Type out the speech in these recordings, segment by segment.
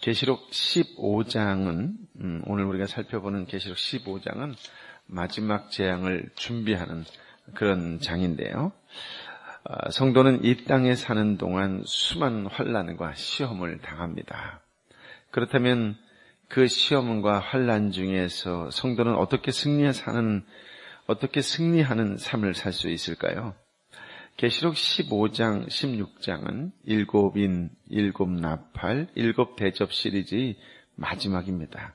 계시록 15장은 음, 오늘 우리가 살펴보는 계시록 15장은 마지막 재앙을 준비하는 그런 장인데요. 아, 성도는 이 땅에 사는 동안 수많은 환란과 시험을 당합니다. 그렇다면 그 시험과 환란 중에서 성도는 어떻게 승리하는 어떻게 승리하는 삶을 살 수 있을까요? 계시록 15장, 16장은 일곱 인, 일곱 나팔, 일곱 대접 시리즈의 마지막입니다.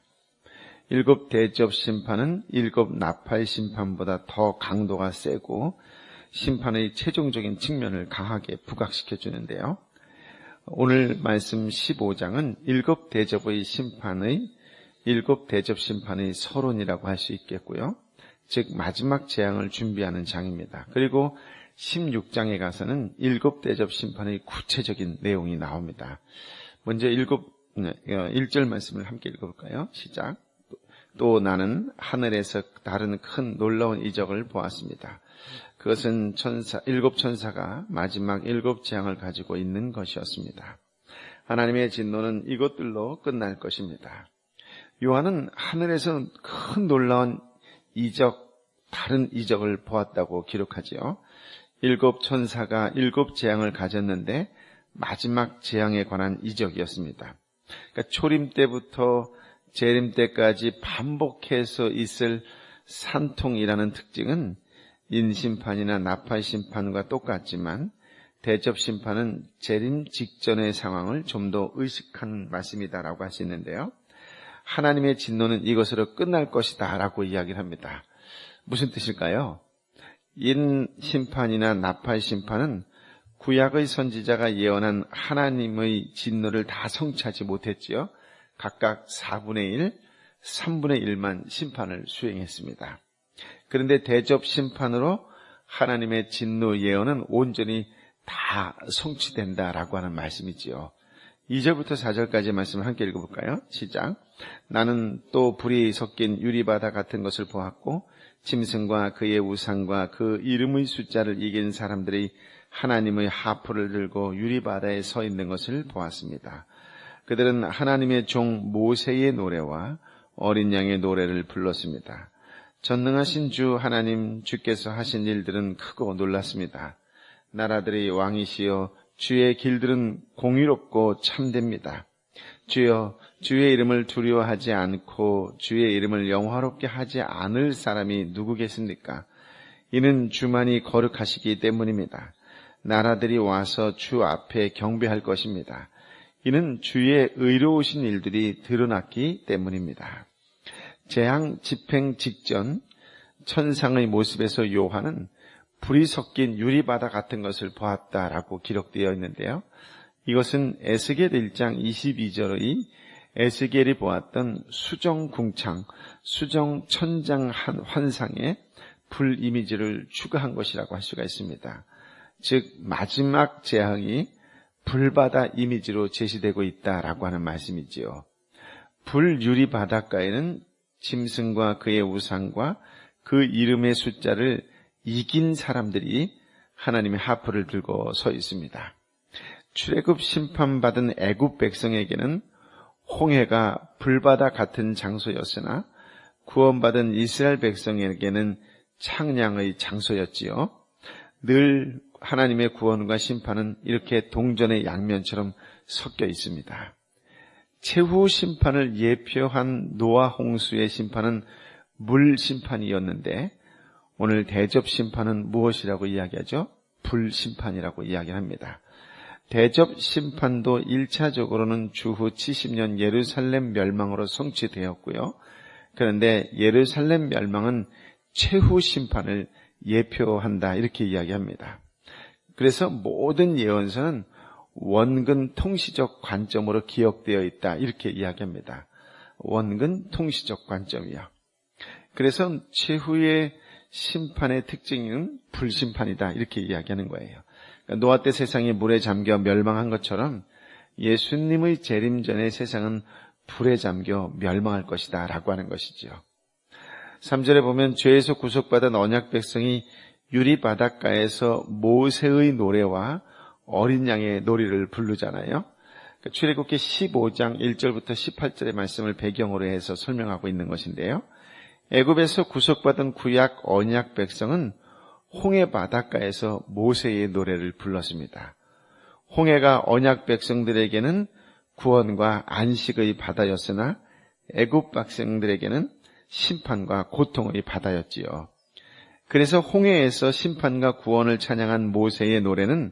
일곱 대접 심판은 일곱 나팔 심판보다 더 강도가 세고 심판의 최종적인 측면을 강하게 부각시켜 주는데요. 오늘 말씀 15장은 일곱 대접의 심판의 일곱 대접 심판의 서론이라고 할 수 있겠고요. 즉 마지막 재앙을 준비하는 장입니다. 그리고 16장에 가서는 일곱 대접 심판의 구체적인 내용이 나옵니다. 먼저 일곱 1절 어, 말씀을 함께 읽어볼까요? 시작. 또 나는 하늘에서 다른 큰 놀라운 이적을 보았습니다. 그것은 천사, 일곱 천사가 마지막 일곱 재앙을 가지고 있는 것이었습니다. 하나님의 진노는 이것들로 끝날 것입니다. 요한은 하늘에서 큰 놀라운 이적, 다른 이적을 보았다고 기록하지요. 일곱 천사가 일곱 재앙을 가졌는데 마지막 재앙에 관한 이적이었습니다. 그러니까 초림 때부터 재림 때까지 반복해서 있을 산통이라는 특징은 인심판이나 나팔 심판과 똑같지만 대접 심판은 재림 직전의 상황을 좀 더 의식하는 말씀이다라고 있는데요. 하나님의 진노는 이것으로 끝날 것이다 라고 이야기를 합니다. 무슨 뜻일까요? 인 심판이나 나팔 심판은 구약의 선지자가 예언한 하나님의 진노를 다 성취하지 못했지요. 각각 4분의 1, 3분의 1만 심판을 수행했습니다. 그런데 대접 심판으로 하나님의 진노 예언은 온전히 다 성취된다라고 하는 말씀이지요. 2절부터 4절까지 말씀을 함께 읽어볼까요? 시작. 나는 또 불이 섞인 유리바다 같은 것을 보았고 짐승과 그의 우상과 그 이름의 숫자를 이긴 사람들이 하나님의 하프를 들고 유리바다에 서 있는 것을 보았습니다. 그들은 하나님의 종 모세의 노래와 어린 양의 노래를 불렀습니다. 전능하신 주 하나님 주께서 하신 일들은 크고 놀랐습니다. 나라들이 왕이시여 주의 길들은 공의롭고 참됩니다. 주여 주의 이름을 두려워하지 않고 주의 이름을 영화롭게 하지 않을 사람이 누구겠습니까? 이는 주만이 거룩하시기 때문입니다. 나라들이 와서 주 앞에 경배할 것입니다. 이는 주의 의로우신 일들이 드러났기 때문입니다. 재앙 집행 직전 천상의 모습에서 요한은 불이 섞인 유리바다 같은 것을 보았다라고 기록되어 있는데요. 이것은 에스겔 1장 22절의 에스겔이 보았던 수정궁창, 수정천장 환상의 불 이미지를 추가한 것이라고 할 수가 있습니다. 즉 마지막 재앙이 불바다 이미지로 제시되고 있다라고 하는 말씀이지요. 불 유리 바닷가에는 짐승과 그의 우상과 그 이름의 숫자를 이긴 사람들이 하나님의 하프를 들고 서 있습니다. 출애굽 심판받은 애굽 백성에게는 홍해가 불바다 같은 장소였으나 구원받은 이스라엘 백성에게는 창량의 장소였지요. 늘 하나님의 구원과 심판은 이렇게 동전의 양면처럼 섞여 있습니다. 최후 심판을 예표한 노아 홍수의 심판은 물 심판이었는데 오늘 대접 심판은 무엇이라고 이야기하죠? 불 심판이라고 이야기합니다. 대접 심판도 1차적으로는 주후 70년 예루살렘 멸망으로 성취되었고요. 그런데 예루살렘 멸망은 최후 심판을 예표한다 이렇게 이야기합니다. 그래서 모든 예언서는 원근 통시적 관점으로 기억되어 있다 이렇게 이야기합니다. 원근 통시적 관점이요. 그래서 최후의 심판의 특징은 불심판이다 이렇게 이야기하는 거예요. 그러니까 노아 때 세상이 물에 잠겨 멸망한 것처럼 예수님의 재림 전에 세상은 불에 잠겨 멸망할 것이다 라고 하는 것이지요. 3절에 보면 죄에서 구속받은 언약 백성이 유리 바닷가에서 모세의 노래와 어린 양의 노래를 부르잖아요. 그 출애굽기 15장 1절부터 18절의 말씀을 배경으로 해서 설명하고 있는 것인데요. 애굽에서 구속받은 구약 언약 백성은 홍해 바닷가에서 모세의 노래를 불렀습니다. 홍해가 언약 백성들에게는 구원과 안식의 바다였으나 애굽 백성들에게는 심판과 고통의 바다였지요. 그래서 홍해에서 심판과 구원을 찬양한 모세의 노래는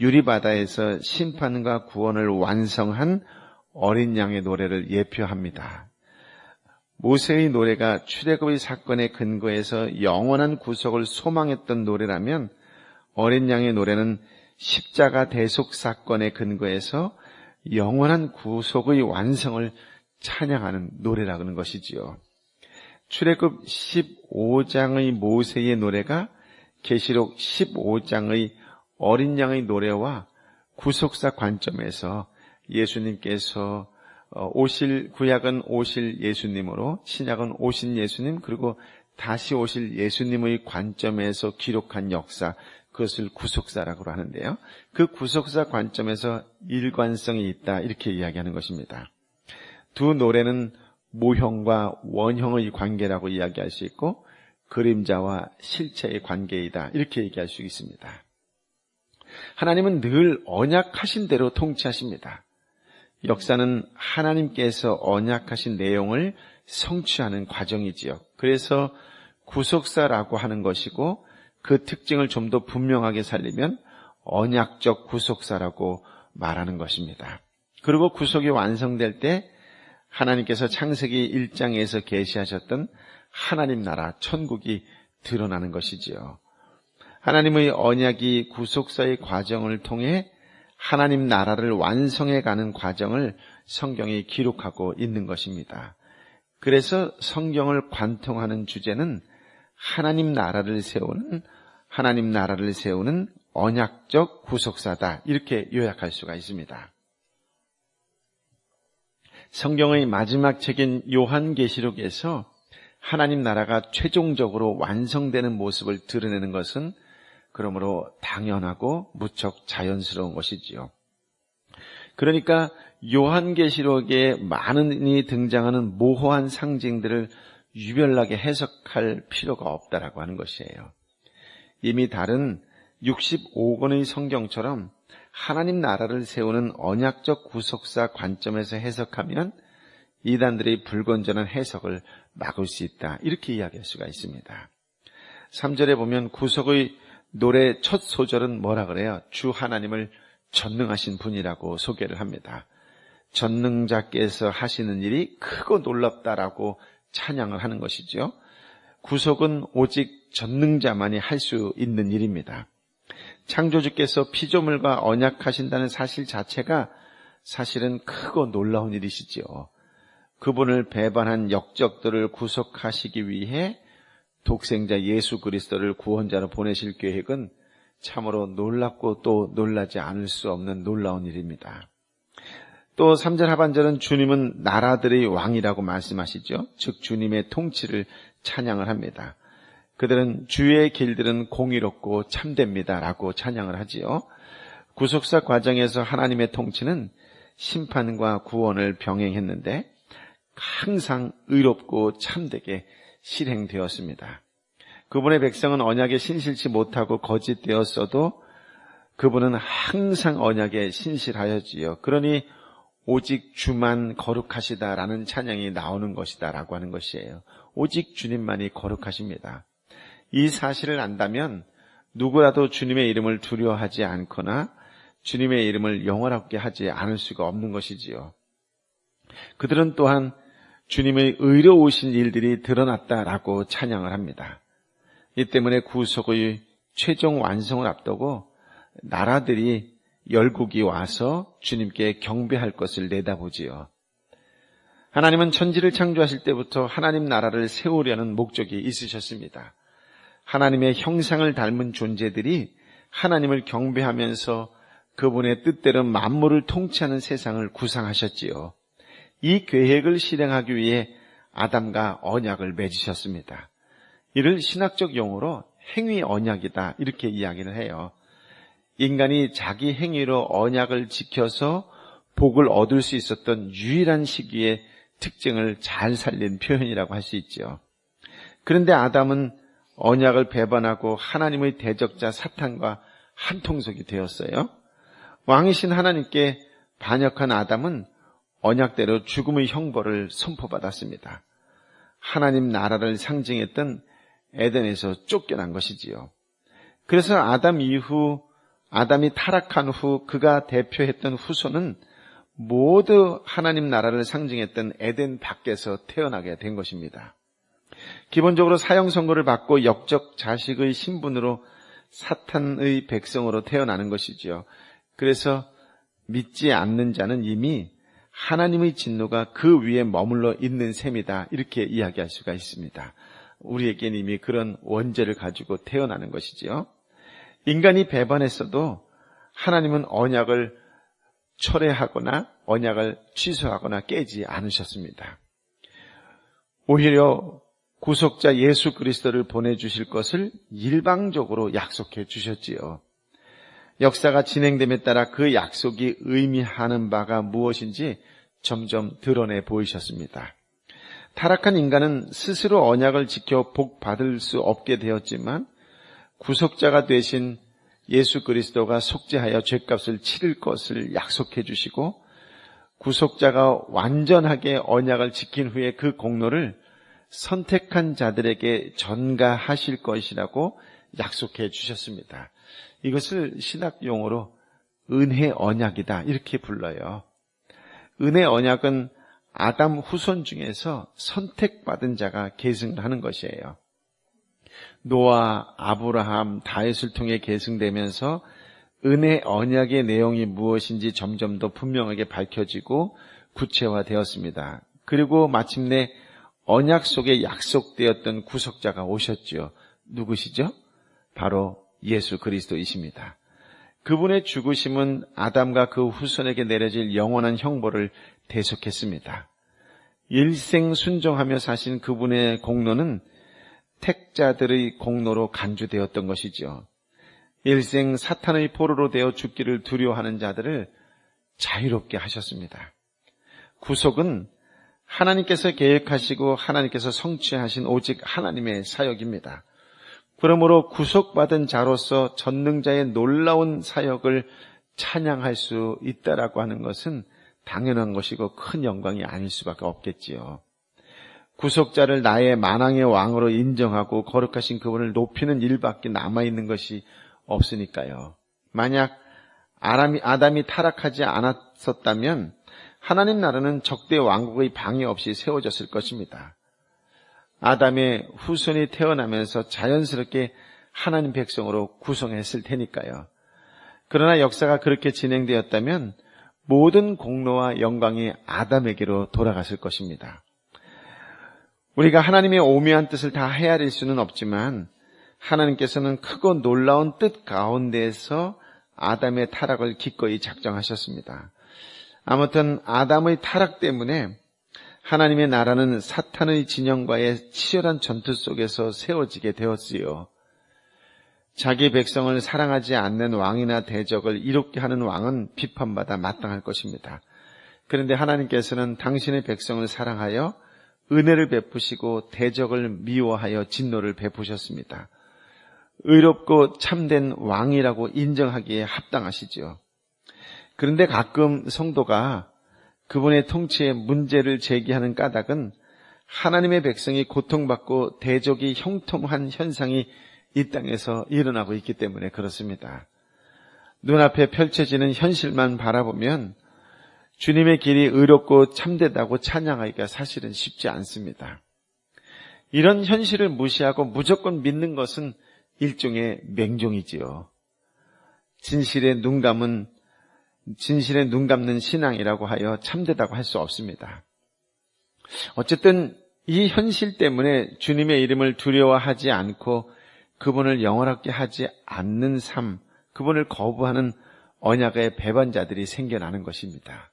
유리바다에서 심판과 구원을 완성한 어린 양의 노래를 예표합니다. 모세의 노래가 출애굽의 사건의 근거에서 영원한 구속을 소망했던 노래라면 어린 양의 노래는 십자가 대속 사건의 근거에서 영원한 구속의 완성을 찬양하는 노래라는 것이지요. 출애굽 15장의 모세의 노래가 계시록 15장의 어린 양의 노래와 구속사 관점에서 예수님께서 어, 오실 구약은 오실 예수님으로 신약은 오신 예수님 그리고 다시 오실 예수님의 관점에서 기록한 역사 그것을 구속사라고 하는데요. 그 구속사 관점에서 일관성이 있다 이렇게 이야기하는 것입니다. 두 노래는 모형과 원형의 관계라고 이야기할 수 있고 그림자와 실체의 관계이다 이렇게 얘기할 수 있습니다. 하나님은 늘 언약하신 대로 통치하십니다. 역사는 하나님께서 언약하신 내용을 성취하는 과정이지요. 그래서 구속사라고 하는 것이고 그 특징을 좀 더 분명하게 살리면 언약적 구속사라고 말하는 것입니다. 그리고 구속이 완성될 때 하나님께서 창세기 1장에서 계시하셨던 하나님 나라 천국이 드러나는 것이지요. 하나님의 언약이 구속사의 과정을 통해 하나님 나라를 완성해 가는 과정을 성경이 기록하고 있는 것입니다. 그래서 성경을 관통하는 주제는 하나님 나라를 세우는 하나님 나라를 세우는 언약적 구속사다. 이렇게 요약할 수가 있습니다. 성경의 마지막 책인 요한계시록에서 하나님 나라가 최종적으로 완성되는 모습을 드러내는 것은 그러므로 당연하고 무척 자연스러운 것이지요. 그러니까 요한계시록에 많은이 등장하는 모호한 상징들을 유별나게 해석할 필요가 없다라고 하는 것이에요. 이미 다른 65권의 성경처럼 하나님 나라를 세우는 언약적 구속사 관점에서 해석하면 이단들의 불건전한 해석을 막을 수 있다. 이렇게 이야기할 수가 있습니다. 3절에 보면 구속의 노래 첫 소절은 뭐라 그래요? 주 하나님을 전능하신 분이라고 소개를 합니다. 전능자께서 하시는 일이 크고 놀랍다라고 찬양을 하는 것이죠. 구속은 오직 전능자만이 할 수 있는 일입니다. 창조주께서 피조물과 언약하신다는 사실 자체가 사실은 크고 놀라운 일이시지요. 그분을 배반한 역적들을 구속하시기 위해 독생자 예수 그리스도를 구원자로 보내실 계획은 참으로 놀랍고 또 놀라지 않을 수 없는 놀라운 일입니다. 또 3절 하반절은 주님은 나라들의 왕이라고 말씀하시죠. 즉 주님의 통치를 찬양을 합니다. 그들은 주의 길들은 공의롭고 참됩니다라고 찬양을 하지요. 구속사 과정에서 하나님의 통치는 심판과 구원을 병행했는데 항상 의롭고 참되게 실행되었습니다. 그분의 백성은 언약에 신실치 못하고 거짓되었어도 그분은 항상 언약에 신실하였지요. 그러니 오직 주만 거룩하시다라는 찬양이 나오는 것이다라고 하는 것이에요. 오직 주님만이 거룩하십니다. 이 사실을 안다면 누구라도 주님의 이름을 두려워하지 않거나 주님의 이름을 영원하게 하지 않을 수가 없는 것이지요. 그들은 또한 주님의 의로우신 일들이 드러났다라고 찬양을 합니다. 이 때문에 구속의 최종 완성을 앞두고 나라들이 열국이 와서 주님께 경배할 것을 내다보지요. 하나님은 천지를 창조하실 때부터 하나님 나라를 세우려는 목적이 있으셨습니다. 하나님의 형상을 닮은 존재들이 하나님을 경배하면서 그분의 뜻대로 만물을 통치하는 세상을 구상하셨지요. 이 계획을 실행하기 위해 아담과 언약을 맺으셨습니다. 이를 신학적 용어로 행위 언약이다 이렇게 이야기를 해요. 인간이 자기 행위로 언약을 지켜서 복을 얻을 수 있었던 유일한 시기의 특징을 잘 살린 표현이라고 할 수 있죠. 그런데 아담은 언약을 배반하고 하나님의 대적자 사탄과 한통속이 되었어요. 왕이신 하나님께 반역한 아담은 언약대로 죽음의 형벌을 선포받았습니다. 하나님 나라를 상징했던 에덴에서 쫓겨난 것이지요. 그래서 아담 이후 아담이 타락한 후 그가 대표했던 후손은 모두 하나님 나라를 상징했던 에덴 밖에서 태어나게 된 것입니다. 기본적으로 사형 선고를 받고 역적 자식의 신분으로 사탄의 백성으로 태어나는 것이지요. 그래서 믿지 않는 자는 이미 하나님의 진노가 그 위에 머물러 있는 셈이다. 이렇게 이야기할 수가 있습니다. 우리에게는 이미 그런 원죄를 가지고 태어나는 것이지요. 인간이 배반했어도 하나님은 언약을 철회하거나 언약을 취소하거나 깨지 않으셨습니다. 오히려 구속자 예수 그리스도를 보내주실 것을 일방적으로 약속해 주셨지요. 역사가 진행됨에 따라 그 약속이 의미하는 바가 무엇인지 점점 드러내 보이셨습니다. 타락한 인간은 스스로 언약을 지켜 복 받을 수 없게 되었지만 구속자가 되신 예수 그리스도가 속죄하여 죄값을 치를 것을 약속해 주시고 구속자가 완전하게 언약을 지킨 후에 그 공로를 선택한 자들에게 전가하실 것이라고 약속해 주셨습니다. 이것을 신학 용어로 은혜 언약이다 이렇게 불러요. 은혜 언약은 아담 후손 중에서 선택받은 자가 계승을 하는 것이에요. 노아, 아브라함, 다윗을 통해 계승되면서 은혜 언약의 내용이 무엇인지 점점 더 분명하게 밝혀지고 구체화되었습니다. 그리고 마침내 언약 속에 약속되었던 구속자가 오셨지요. 누구시죠? 바로 예수 그리스도이십니다. 그분의 죽으심은 아담과 그 후손에게 내려질 영원한 형벌을 대속했습니다. 일생 순종하며 사신 그분의 공로는 택자들의 공로로 간주되었던 것이죠. 일생 사탄의 포로로 되어 죽기를 두려워하는 자들을 자유롭게 하셨습니다. 구속은 하나님께서 계획하시고 하나님께서 성취하신 오직 하나님의 사역입니다. 그러므로 구속받은 자로서 전능자의 놀라운 사역을 찬양할 수 있다라고 하는 것은 당연한 것이고 큰 영광이 아닐 수밖에 없겠지요. 구속자를 나의 만왕의 왕으로 인정하고 거룩하신 그분을 높이는 일밖에 남아있는 것이 없으니까요. 만약 아람이, 아담이 타락하지 않았었다면 하나님 나라는 적대 왕국의 방해 없이 세워졌을 것입니다. 아담의 후손이 태어나면서 자연스럽게 하나님 백성으로 구성했을 테니까요. 그러나 역사가 그렇게 진행되었다면 모든 공로와 영광이 아담에게로 돌아갔을 것입니다. 우리가 하나님의 오묘한 뜻을 다 헤아릴 수는 없지만 하나님께서는 크고 놀라운 뜻 가운데에서 아담의 타락을 기꺼이 작정하셨습니다. 아무튼 아담의 타락 때문에 하나님의 나라는 사탄의 진영과의 치열한 전투 속에서 세워지게 되었지요. 자기 백성을 사랑하지 않는 왕이나 대적을 이롭게 하는 왕은 비판받아 마땅할 것입니다. 그런데 하나님께서는 당신의 백성을 사랑하여 은혜를 베푸시고 대적을 미워하여 진노를 베푸셨습니다. 의롭고 참된 왕이라고 인정하기에 합당하시지요. 그런데 가끔 성도가 그분의 통치에 문제를 제기하는 까닭은 하나님의 백성이 고통받고 대적이 형통한 현상이 이 땅에서 일어나고 있기 때문에 그렇습니다. 눈앞에 펼쳐지는 현실만 바라보면 주님의 길이 의롭고 참되다고 찬양하기가 사실은 쉽지 않습니다. 이런 현실을 무시하고 무조건 믿는 것은 일종의 맹종이지요. 진실의 눈 감은 진실에 눈 감는 신앙이라고 하여 참되다고 할 수 없습니다. 어쨌든 이 현실 때문에 주님의 이름을 두려워하지 않고 그분을 영원하게 하지 않는 삶, 그분을 거부하는 언약의 배반자들이 생겨나는 것입니다.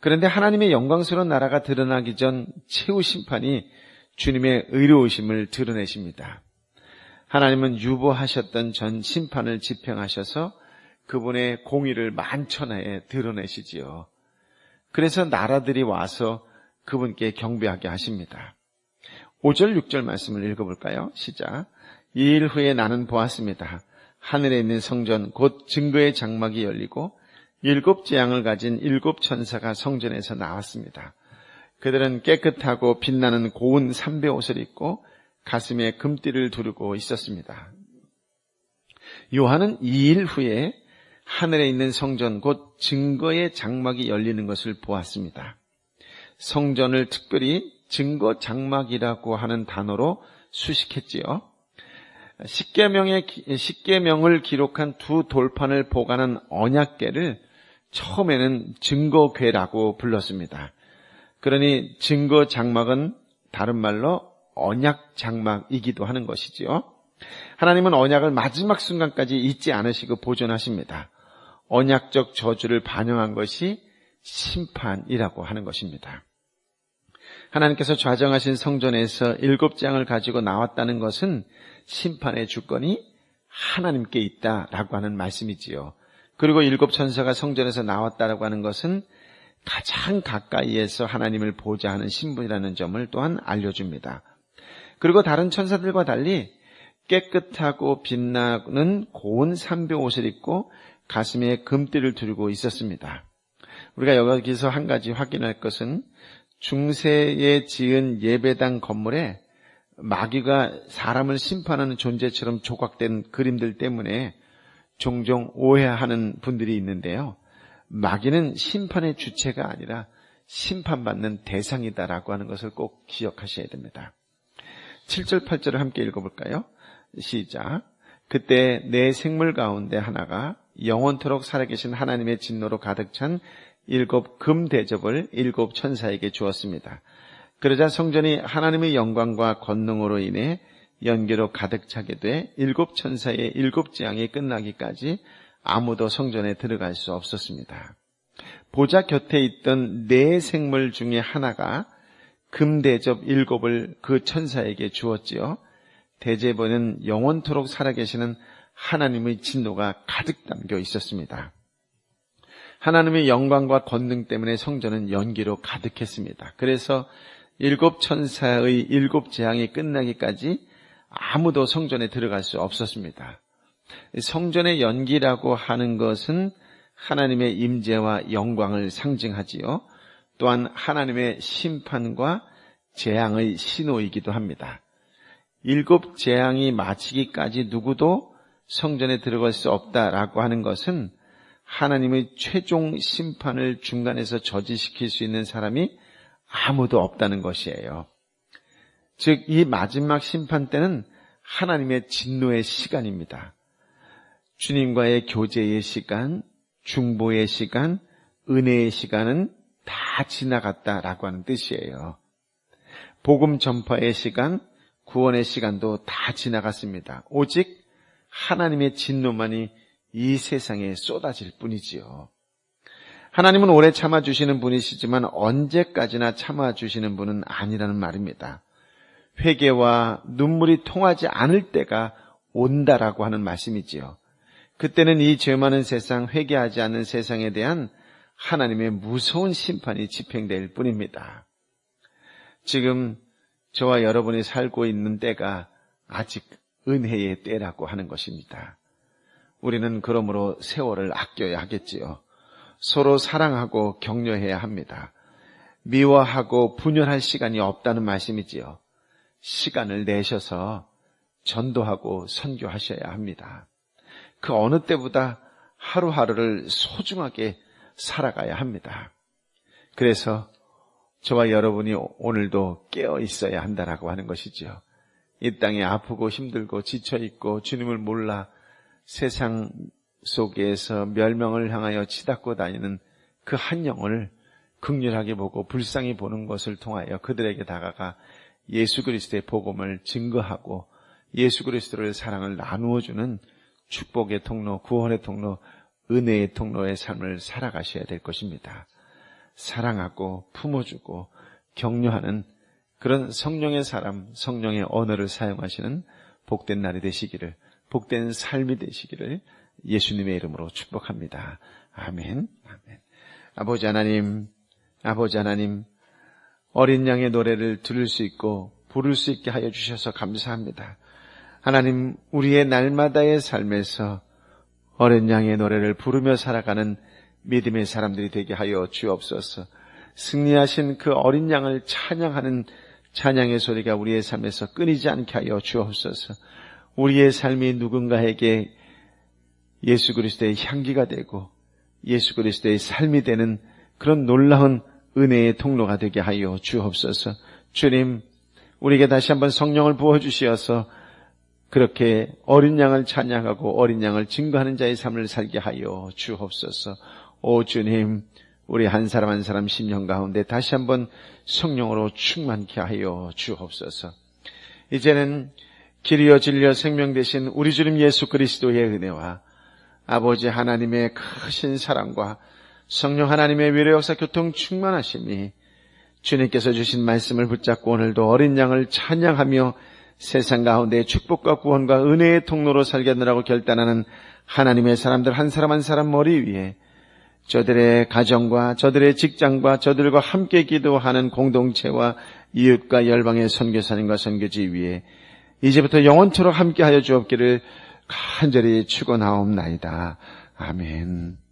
그런데 하나님의 영광스러운 나라가 드러나기 전 최후 심판이 주님의 의로우심을 드러내십니다. 하나님은 유보하셨던 전 심판을 집행하셔서 그분의 공의를 만천하에 드러내시지요. 그래서 나라들이 와서 그분께 경배하게 하십니다. 5절, 6절 말씀을 읽어볼까요? 시작. 이 일 후에 나는 보았습니다. 하늘에 있는 성전, 곧 증거의 장막이 열리고 일곱 재앙을 가진 일곱 천사가 성전에서 나왔습니다. 그들은 깨끗하고 빛나는 고운 삼배 옷을 입고 가슴에 금띠를 두르고 있었습니다. 요한은 이 일 후에 하늘에 있는 성전 곧 증거의 장막이 열리는 것을 보았습니다. 성전을 특별히 증거 장막이라고 하는 단어로 수식했지요. 십계명의 십계명을 기록한 두 돌판을 보관한 언약궤를 처음에는 증거궤라고 불렀습니다. 그러니 증거 장막은 다른 말로 언약 장막이기도 하는 것이지요. 하나님은 언약을 마지막 순간까지 잊지 않으시고 보존하십니다. 언약적 저주를 반영한 것이 심판이라고 하는 것입니다. 하나님께서 좌정하신 성전에서 일곱 장을 가지고 나왔다는 것은 심판의 주권이 하나님께 있다라고 하는 말씀이지요. 그리고 일곱 천사가 성전에서 나왔다라고 하는 것은 가장 가까이에서 하나님을 보자 하는 신분이라는 점을 또한 알려줍니다. 그리고 다른 천사들과 달리 깨끗하고 빛나는 고운 삼배 옷을 입고 가슴에 금띠를 두르고 있었습니다. 우리가 여기서 한 가지 확인할 것은 중세에 지은 예배당 건물에 마귀가 사람을 심판하는 존재처럼 조각된 그림들 때문에 종종 오해하는 분들이 있는데요. 마귀는 심판의 주체가 아니라 심판받는 대상이다라고 하는 것을 꼭 기억하셔야 됩니다. 7절, 8절을 함께 읽어볼까요? 시작. 그때 내 생물 가운데 하나가 영원토록 살아계신 하나님의 진노로 가득 찬 일곱 금 대접을 일곱 천사에게 주었습니다. 그러자 성전이 하나님의 영광과 권능으로 인해 연기로 가득 차게 돼 일곱 천사의 일곱 재앙이 끝나기까지 아무도 성전에 들어갈 수 없었습니다. 보좌 곁에 있던 네 생물 중에 하나가 금대접 일곱을 그 천사에게 주었지요. 대제보는 영원토록 살아계시는 하나님의 진노가 가득 담겨 있었습니다. 하나님의 영광과 권능 때문에 성전은 연기로 가득했습니다. 그래서 일곱 천사의 일곱 재앙이 끝나기까지 아무도 성전에 들어갈 수 없었습니다. 성전의 연기라고 하는 것은 하나님의 임재와 영광을 상징하지요. 또한 하나님의 심판과 재앙의 신호이기도 합니다. 일곱 재앙이 마치기까지 누구도 성전에 들어갈 수 없다라고 하는 것은 하나님의 최종 심판을 중간에서 저지시킬 수 있는 사람이 아무도 없다는 것이에요. 즉, 이 마지막 심판 때는 하나님의 진노의 시간입니다. 주님과의 교제의 시간, 중보의 시간, 은혜의 시간은 다 지나갔다라고 하는 뜻이에요. 복음 전파의 시간, 구원의 시간도 다 지나갔습니다. 오직 하나님의 진노만이 이 세상에 쏟아질 뿐이지요. 하나님은 오래 참아주시는 분이시지만 언제까지나 참아주시는 분은 아니라는 말입니다. 회개와 눈물이 통하지 않을 때가 온다라고 하는 말씀이지요. 그때는 이 죄 많은 세상, 회개하지 않는 세상에 대한 하나님의 무서운 심판이 집행될 뿐입니다. 지금 저와 여러분이 살고 있는 때가 아직 은혜의 때라고 하는 것입니다. 우리는 그러므로 세월을 아껴야 하겠지요. 서로 사랑하고 격려해야 합니다. 미워하고 분열할 시간이 없다는 말씀이지요. 시간을 내셔서 전도하고 선교하셔야 합니다. 그 어느 때보다 하루하루를 소중하게 살아가야 합니다. 그래서 저와 여러분이 오늘도 깨어 있어야 한다라고 하는 것이지요. 이 땅에 아프고 힘들고 지쳐 있고 주님을 몰라 세상 속에서 멸명을 향하여 치닫고 다니는 그 한 영을 극렬하게 보고 불쌍히 보는 것을 통하여 그들에게 다가가 예수 그리스도의 복음을 증거하고 예수 그리스도의 사랑을 나누어 주는 축복의 통로, 구원의 통로, 은혜의 통로의 삶을 살아가셔야 될 것입니다. 사랑하고 품어주고 격려하는 그런 성령의 사람, 성령의 언어를 사용하시는 복된 날이 되시기를, 복된 삶이 되시기를 예수님의 이름으로 축복합니다. 아멘. 아멘. 아버지 하나님, 아버지 하나님, 어린 양의 노래를 들을 수 있고 부를 수 있게 하여 주셔서 감사합니다. 하나님, 우리의 날마다의 삶에서 어린 양의 노래를 부르며 살아가는 믿음의 사람들이 되게 하여 주옵소서. 승리하신 그 어린 양을 찬양하는 찬양의 소리가 우리의 삶에서 끊이지 않게 하여 주옵소서. 우리의 삶이 누군가에게 예수 그리스도의 향기가 되고 예수 그리스도의 삶이 되는 그런 놀라운 은혜의 통로가 되게 하여 주옵소서. 주님, 우리에게 다시 한번 성령을 부어 주시어서 그렇게 어린 양을 찬양하고 어린 양을 증거하는 자의 삶을 살게 하여 주옵소서. 오 주님, 우리 한 사람 한 사람 심령 가운데 다시 한번 성령으로 충만케 하여 주옵소서. 이제는 길이여 진리여 생명 되신 우리 주님 예수 그리스도의 은혜와 아버지 하나님의 크신 사랑과 성령 하나님의 위로 역사 교통 충만하심이 주님께서 주신 말씀을 붙잡고 오늘도 어린 양을 찬양하며 세상 가운데 축복과 구원과 은혜의 통로로 살겠느라고 결단하는 하나님의 사람들 한 사람 한 사람 머리 위에 저들의 가정과 저들의 직장과 저들과 함께 기도하는 공동체와 이웃과 열방의 선교사님과 선교지 위에 이제부터 영원토록 함께하여 주옵기를 간절히 축원하옵나이다. 아멘.